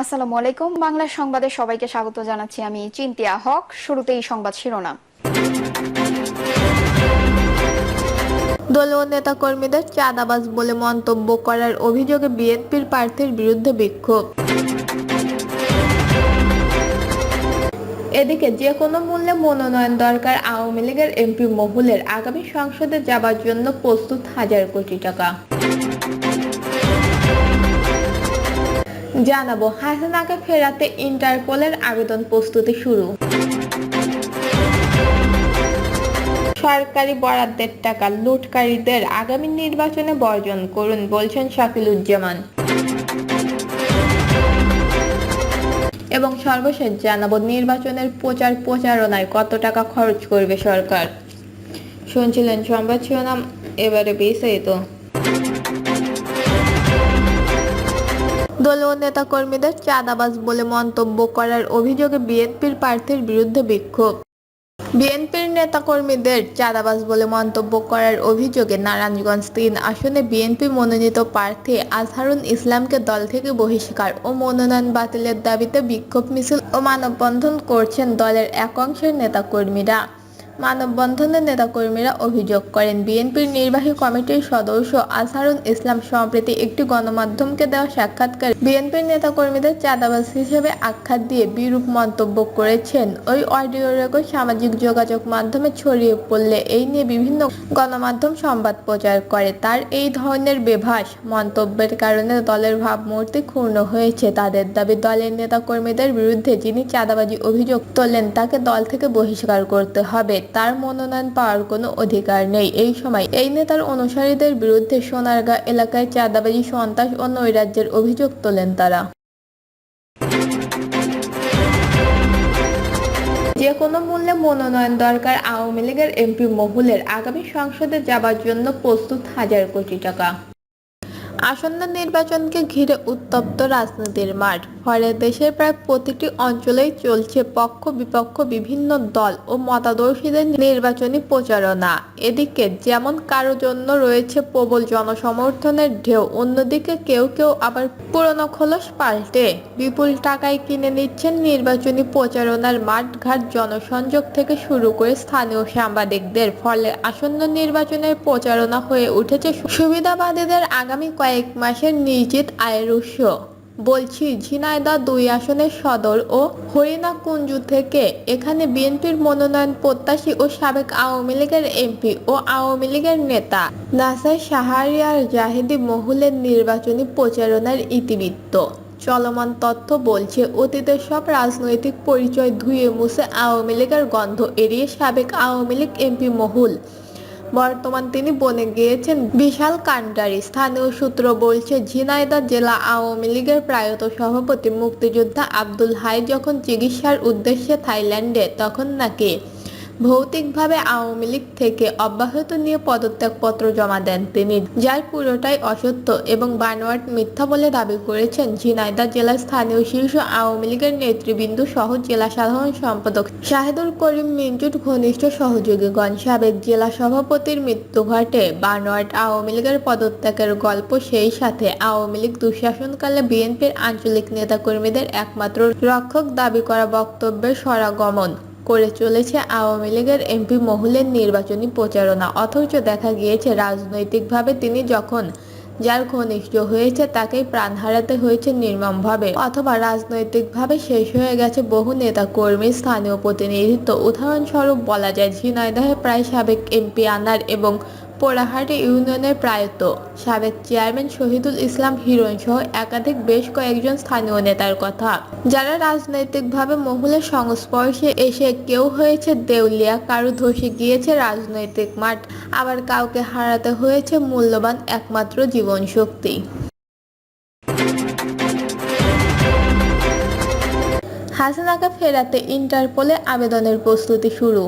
আসসালামু আলাইকুম। বাংলা সংবাদে সবাইকে স্বাগত জানাচ্ছি আমি চিন্তিয়া হক। শুরুতেই সংবাদ শিরোনাম। দলীয় নেতাকর্মীদের চাঁদাবাজ বলে মন্তব্য করার অভিযোগে বিএনপির প্রার্থীর বিরুদ্ধে বিক্ষোভ। এদিকে যে কোনো মূল্যে মনোনয়ন দরকার আওয়ামী লীগের এমপি মহুলের আগামী সংসদে যাবার জন্য প্রস্তুত হাজার কোটি টাকা। জানাব, হাসিনাকে ফেরাতে ইন্টারপোলের আবেদন প্রস্তুতি শুরু। সরকারি বরাদ্দের টাকা লুটকারীদের আগামী নির্বাচনে বর্জন করুন বলছেন শাকিলুজ্জামান এবং সর্বশেষ জানাব, নির্বাচনের প্রচার প্রচারণায় কত টাকা খরচ করবে সরকার? শুনছিলেন সংবাদ শিরোনাম, এবারে বিস্তারিত। দলীয় নেতাকর্মীদের চাঁদাবাজ বলে মন্তব্য করার অভিযোগে বিএনপির প্রার্থীর বিরুদ্ধে বিক্ষোভ। বিএনপির নেতাকর্মীদের চাঁদাবাজ বলে মন্তব্য করার অভিযোগে নারায়ণগঞ্জ তিন আসনে বিএনপি মনোনীত প্রার্থী আজহারুল ইসলামকে দল থেকে বহিষ্কার ও মনোনয়ন বাতিলের দাবিতে বিক্ষোভ মিছিল ও মানববন্ধন করছেন দলের এক অংশের নেতাকর্মীরা। মানববন্ধনের নেতাকর্মীরা অভিযোগ করেন, বিএনপির নির্বাহী কমিটির সদস্য আজহারুল ইসলাম সম্প্রতি একটি গণমাধ্যমকে দেওয়া সাক্ষাৎকার বিএনপির নেতাকর্মীদের চাঁদাবাজ হিসেবে আখ্যা দিয়ে বিরূপ মন্তব্য করেছেন। ওই অডিও রেকর্ড সামাজিক যোগাযোগ মাধ্যমে ছড়িয়ে পড়লে এই নিয়ে বিভিন্ন গণমাধ্যম সংবাদ প্রচার করে। তার এই ধরনের বেভাস মন্তব্যের কারণে দলের ভাবমূর্তি ক্ষুণ্ণ হয়েছে। তাদের দাবি, দলের নেতাকর্মীদের বিরুদ্ধে যিনি চাঁদাবাজি অভিযোগ তোলেন, তাকে দল থেকে বহিষ্কার করতে হবে। তার মনোনয়ন পাওয়ার কোনো অধিকার নেই। এই সময় এই নেতার অনুসারীদের বিরুদ্ধে সোনারগাঁ এলাকায় চাঁদাবাজি, সন্ত্রাস ও নৈরাজ্যের অভিযোগ তোলেন তারা। যে কোনো মূল্যে মনোনয়ন দরকার আওয়ামী লীগের এমপি মহুলের। আগামী সংসদে যাবার জন্য প্রস্তুত হাজার কোটি টাকা। আসন্ন নির্বাচনকে ঘিরে উত্তপ্ত রাজনীতির মাঠ। ফলে দেশের প্রায় প্রতিটি অঞ্চলেই চলছে পক্ষ বিপক্ষ বিভিন্ন দল ও মতাদর্শীদের নির্বাচনী প্রচারণা। এদিকে যেমন কারও জন্য রয়েছে প্রবল জনসমর্থনের ঢেউ, অন্যদিকে কেউ কেউ আবার পুরনো খোলস পাল্টে বিপুল টাকায় কিনে নিচ্ছেন নির্বাচনী প্রচারণার মাঠঘাট জনসংযোগ থেকে শুরু করে স্থানীয় সাংবাদিকদের। ফলে আসন্ন নির্বাচনের প্রচারণা হয়ে উঠেছে সুবিধাবাদীদের আগামী কয়েক মাসের নিশ্চিত আয়ের উৎস বলছি, ঝিনাইদহ দুই আসনের সদর ও হরিণাকুঞ্জ থেকে এখানে বিএনপির মনোনয়ন প্রত্যাশী ও সাবেক আওয়ামী লীগের এমপি ও আওয়ামী লীগের নেতা নাসার শাহরিয়ার জাহেদি মহুলের নির্বাচনী প্রচারণার ইতিবৃত্ত। চলমান তথ্য বলছে, অতীতের সব রাজনৈতিক পরিচয় ধুয়ে মুছে আওয়ামী লীগের গন্ধ এড়িয়ে সাবেক আওয়ামী লীগ এমপি মহুল বর্তমান তিনি বনে গিয়েছেন বিশাল কান্ডারি স্থানীয় সূত্র বলছে ঝিনাইদা জেলা আওয়ামী লীগের প্রায়ত সভাপতি মুক্তিযোদ্ধা আব্দুল হাই যখন চিকিৎসার উদ্দেশ্যে থাইল্যান্ডে, তখন নাকি ভৌতিকভাবে আওয়ামী লীগ থেকে অব্যাহত নিয়ে পদত্যাগপত্র জমা দেন তিনি, যার পুরোটাই অসত্য এবং বানোয়াট মিথ্যা বলে দাবি করেছেন ঝিনাইদা জেলার স্থানীয় শীর্ষ আওয়ামী লীগের নেতৃবৃন্দ সহ জেলা সাধারণ সম্পাদক শাহিদুল করিম মিন্টুর ঘনিষ্ঠ সহযোগীগণ। সাবেক জেলা সভাপতির মৃত্যু ঘটে। বানোয়াট আওয়ামী লীগের পদত্যাগের গল্প সেই সাথে আওয়ামী লীগ দুঃশাসনকালে বিএনপির আঞ্চলিক নেতাকর্মীদের একমাত্র রক্ষক দাবি করা বক্তব্যের সরাগমন। করে চলেছে আওয়ামী লীগের এমপি মহুলের নির্বাচনী প্রচারণা। অথচ দেখা গিয়েছে, রাজনৈতিকভাবে তিনি যখন যার ঘনিষ্ঠ হয়েছে, তাকেই প্রাণ হারাতে হয়েছে নির্মমভাবে। অথবা রাজনৈতিকভাবে শেষ হয়ে গেছে বহু নেতা কর্মী স্থানীয় প্রতিনিধিত্ব। উদাহরণস্বরূপ বলা যায়, ঝিনাইদহে প্রায় সাবেক এমপি আনার এবং পোড়াহাটি ইউনিয়নের প্রায়ত সাবেক চেয়ারম্যান শহীদুল ইসলাম হিরণ সহ একাধিক বেশ কয়েকজন স্থানীয় নেতার কথা। যারা রাজনৈতিকভাবে মহুলের সংস্পর্শে এসে কেউ হয়েছে দেউলিয়া, কারও ধসে গিয়েছে রাজনৈতিক মাঠ, আবার কাউকে হারাতে হয়েছে মূল্যবান একমাত্র জীবন শক্তি হাসিনাকে ফেরাতে ইন্টারপোলে আবেদনের প্রস্তুতি শুরু।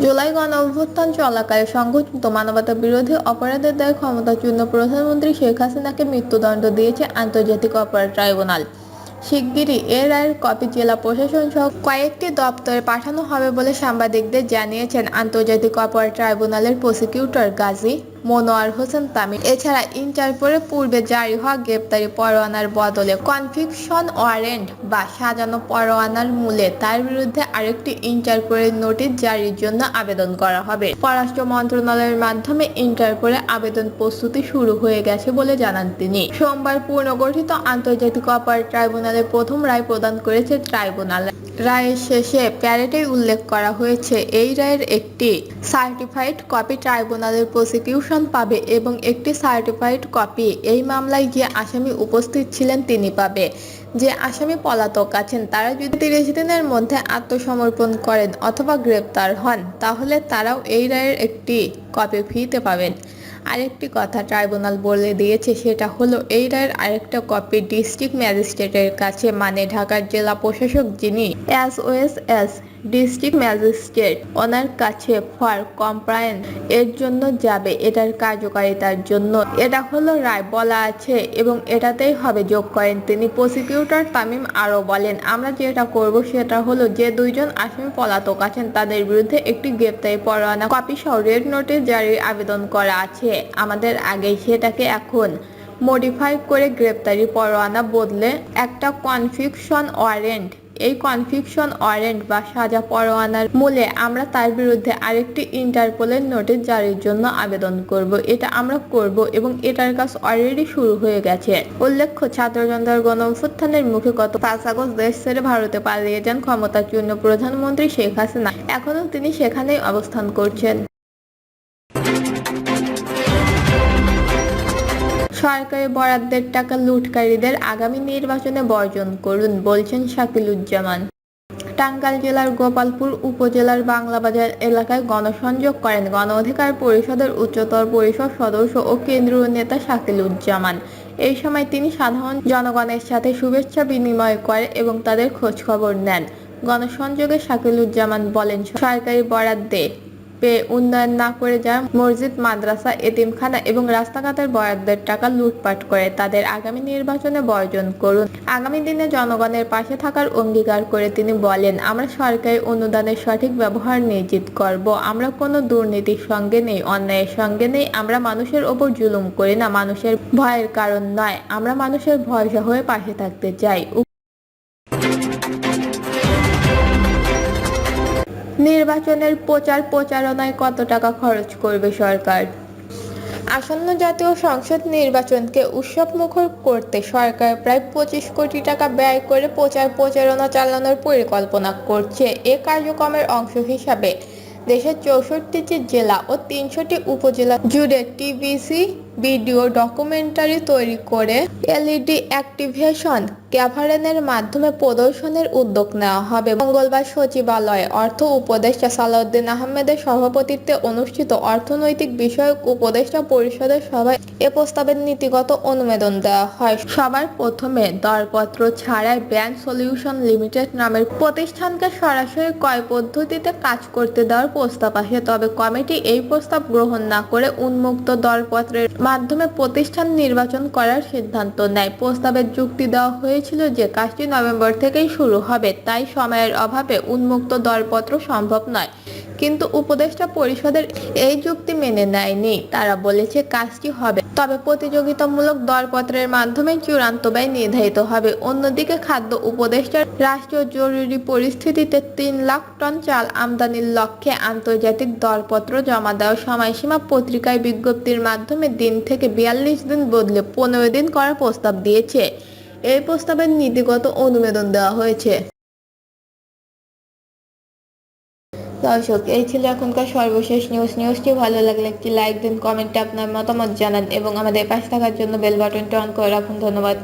জুলাই গণ অভ্যুত্থান চলাকালে সংঘটিত মানবতা বিরোধী অপরাধের ক্ষমতার জন্য প্রধানমন্ত্রী শেখ হাসিনাকে মৃত্যুদণ্ড দিয়েছে আন্তর্জাতিক অপরাধ ট্রাইব্যুনাল। শিগগিরই এর রায়ের কপি জেলা প্রশাসন সহ কয়েকটি দপ্তরে পাঠানো হবে বলে সাংবাদিকদের জানিয়েছেন আন্তর্জাতিক অপরাধ ট্রাইব্যুনালের প্রসিকিউটর গাজী মনোয়ার হোসেন তামিম। এছাড়া ইন্টারপোলে পূর্বে জারি হওয়া গ্রেপ্তারি পরোয়ানার বদলে কনফিকশন ওয়ারেন্ট বা সাজানো পরোয়ানার মূলে তার বিরুদ্ধে আরেকটি ইন্টারপোলের নোটিশ জারির জন্য আবেদন করা হবে। পররাষ্ট্র মন্ত্রণালয়ের মাধ্যমে ইন্টারপোলে আবেদন প্রস্তুতি শুরু হয়ে গেছে বলে জানান তিনি। সোমবার পুনর্গঠিত আন্তর্জাতিক অপরাধ ট্রাইব্যুনালে প্রথম রায় প্রদান করেছে ট্রাইব্যুনাল। রায়ের শেষে প্যারেটেই উল্লেখ করা হয়েছে, এই রায়ের একটি সার্টিফাইড কপি ট্রাইব্যুনালের প্রসিকিউশন পাবে এবং একটি সার্টিফাইড কপি এই মামলায় যে আসামি উপস্থিত ছিলেন তিনি পাবে। যে আসামি পলাতক আছেন, তারা যদি তিরিশ দিনের মধ্যে আত্মসমর্পণ করেন অথবা গ্রেপ্তার হন, তাহলে তারাও এই রায়ের একটি কপি ফিতে পাবেন। আরেকটি কথা ট্রাইব্যুনাল বলে দিয়েছে, সেটা হলো এই রায়ের আরেকটা কপি ডিস্ট্রিক্ট ম্যাজিস্ট্রেটের কাছে মানে ঢাকার জেলা প্রশাসক যিনি S O S S district magistrate, ওনার কাছে ফর কমপ্লায়েন্স এর জন্য যাবে, এটার কার্যকারিতার জন্য। এটা হলো রায় বলা আছে এবং এটাতেই হবে যোগ করেন তিনি। প্রসিকিউটর তামিম আরও বলেন, আমরা যেটা করব সেটা হলো যে দুইজন আসামি পলাতক আছেন, তাদের বিরুদ্ধে একটি গ্রেপ্তারি পরোয়ানা কপি সহ রেড নোটিশ জারির আবেদন করা আছে। আমাদের আগে সেটাকে এখন মডিফাই করে গ্রেপ্তারি পরোয়ানা বদলে একটা কনফিকশন ওয়ারেন্ট এই কনফিকশন ওয়ারেন্ট বা সাজা পরোয়ানার মূলে আমরা তার বিরুদ্ধে আরেকটি ইন্টারপোলের নোটিশ জারির জন্য আবেদন করব। এটা আমরা করব এবং এটার কাজ অলরেডি শুরু হয়ে গেছে। উল্লেখ্য ছাত্র জনতার গণ মুখে গত পাঁচ আগস্ট দেশ ছেড়ে ভারতে পালিয়ে যান ক্ষমতাচূর্ণ প্রধানমন্ত্রী শেখ হাসিনা। এখনও তিনি সেখানেই অবস্থান করছেন। সরকারি বরাদ্দের টাকা লুটকারীদের আগামী নির্বাচনে বর্জন করুন, বলছেন শাকিলুজ্জামান। টাঙ্গাইল জেলার গোপালপুর উপজেলার বাংলাবাজার এলাকায় গণসংযোগ করেন গণ অধিকার পরিষদের উচ্চতর পরিষদ সদস্য ও কেন্দ্রীয় নেতা শাকিলুজ্জামান। এই সময় তিনি সাধারণ জনগণের সাথে শুভেচ্ছা বিনিময় করে এবং তাদের খোঁজখবর নেন। গণসংযোগে শাকিলুজ্জামান বলেন, সরকারি বরাদ্দে পেয়ে উন্নয়ন না করে যারা মসজিদ, মাদ্রাসা, এতিমখানা এবং রাস্তাঘাটের বরাদ্দের টাকা লুটপাট করে তাদের আগামী নির্বাচনে বর্জন করুন। আগামী দিনে জনগণের পাশে থাকার অঙ্গীকার করে তিনি বলেন, আমরা সরকারি অনুদানের সঠিক ব্যবহার নিশ্চিত করব। আমরা কোনো দুর্নীতির সঙ্গে নেই, অন্যায়ের সঙ্গে নেই। আমরা মানুষের ওপর জুলুম করি না, মানুষের ভয়ের কারণ নয়। আমরা মানুষের ভরসা হয়ে পাশে থাকতে চাই। নির্বাচনের প্রচার প্রচারণায় কত টাকা খরচ করবে সরকার? আসন্ন জাতীয় সংসদ নির্বাচনকে উৎসব মুখর করতে সরকার প্রায় পঁচিশ কোটি টাকা ব্যয় করে প্রচার প্রচারণা চালানোর পরিকল্পনা করছে। এ কার্যক্রমের অংশ হিসাবে দেশের চৌষট্টিটি জেলা ও তিনশোটি উপজেলা জুড়ে টিভিসি, ভিডিও, ডকুমেন্টারি তৈরি করে এলইডি অ্যাক্টিভেশন ক্যাভারেনের মাধ্যমে প্রদর্শনের উদ্যোগ নেওয়া হবে। মঙ্গলবার সচিবালয়ে অর্থ উপদেষ্টা সালাউদ্দিন আহমেদের সভাপতিত্বে অনুষ্ঠিত অর্থনৈতিক বিষয়ক উপদেষ্টা পরিষদের সভায় এ প্রস্তাবের নীতিগত অনুমোদন দেওয়া হয়। সবার প্রথমে দরপত্র ছাড়াই ব্যাংক সলিউশন লিমিটেড নামের প্রতিষ্ঠানকে সরাসরি ক্রয় পদ্ধতিতে কাজ করতে দেওয়ার প্রস্তাব আসে। তবে কমিটি এই প্রস্তাব গ্রহণ না করে উন্মুক্ত দরপত্রের মাধ্যমে প্রতিষ্ঠান নির্বাচন করার সিদ্ধান্ত নেয়। প্রস্তাবের যুক্তি দেওয়া হয়েছিল যে কাজটি নভেম্বর থেকেই শুরু হবে, তাই সময়ের অভাবে উন্মুক্ত দরপত্র সম্ভব নয়। কিন্তু উপদেষ্টা পরিষদের এই যুক্তি মেনে নেয়নি। তারা বলেছে কাজটি হবে, তবে প্রতিযোগিতামূলক দরপত্রের মাধ্যমে চূড়ান্ত ব্যয় নির্ধারিত হবে। অন্যদিকে খাদ্য উপদেষ্টার রাষ্ট্রীয় জরুরি পরিস্থিতিতে তিন লাখ টন চাল আমদানির লক্ষ্যে আন্তর্জাতিক দরপত্র জমা দেওয়ার সময়সীমা পত্রিকায় বিজ্ঞপ্তির মাধ্যমে দিন থেকে বিয়াল্লিশ দিন বদলে পনেরো দিন করার প্রস্তাব দিয়েছে। এই প্রস্তাবের নীতিগত অনুমোদন দেওয়া হয়েছে। দর্শক, এই ছিল এখনকার সর্বশেষ নিউজ নিউজটি ভালো লাগলে একটি লাইক দিন কমেন্টে আপনার মতামত জানান এবং আমাদের পাশে থাকার জন্য বেল বাটনটি অন করে রাখুন। ধন্যবাদ।